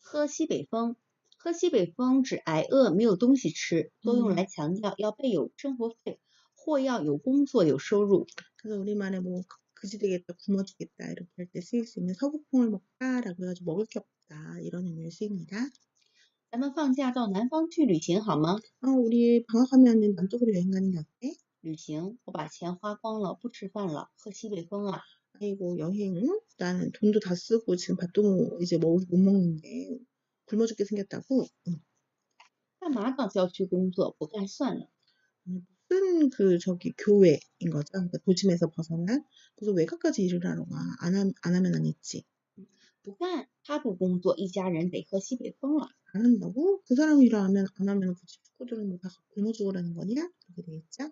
喝西北风，喝西北风指挨饿没有东西吃，多用来强调要备有生活费、或要有工作有收入。겠다겠다咱们放假到南方去旅行好吗？啊，我리방학하면은남쪽으로여 행？ 旅行，我把钱花光了，不吃饭了，喝西北风啊。 아이고 여행 나는 돈도 다 쓰고 지금 밥도 뭐 이제 뭐 못 먹는데 굶어 죽게 생겼다고 응. 干嘛到郊区工作？不干算了。 무슨 그 저기 교회인 거죠 그러니까 도심에서 벗어난 그래서 외곽까지 일을 하러 가안 안 하면 안 있지 不干，他不工作，一家人得喝西北风了。 안 한다고 그 사람 일을 하면 안 하면 그 식구들은 뭐다 굶어 죽으라는 거냐 그렇게 되겠죠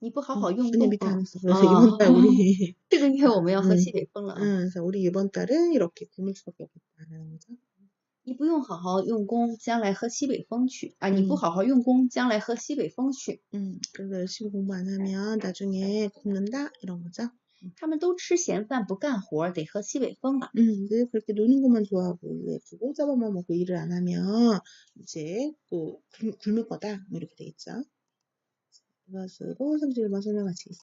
你不好 음, 好用 아니 功 밑에 啊 안 했어. 그래서 아. 이번 달 우리 这个月我们要喝嗯西北风了啊！ 음, 그래서 우리 이번 달은 이렇게 굶을 수밖에 없겠다라는 거죠. 你不用好好用功，将来喝西北风去啊！你不嗯好好用功，将来喝西北风去。 음, 그래서 열심히 공부 안 하면 나중에 굶는다 이런 거죠. 他们都吃闲饭不干活儿，得喝西北风了。 음, 이제 그렇게 노는 것만 좋아하고 이제 그 공짜밥만 먹고 일을 안 하면 이제 또 굶, 굶을 거다 뭐 이렇게 되겠죠. 이것으로 31번 설명하시겠습니다.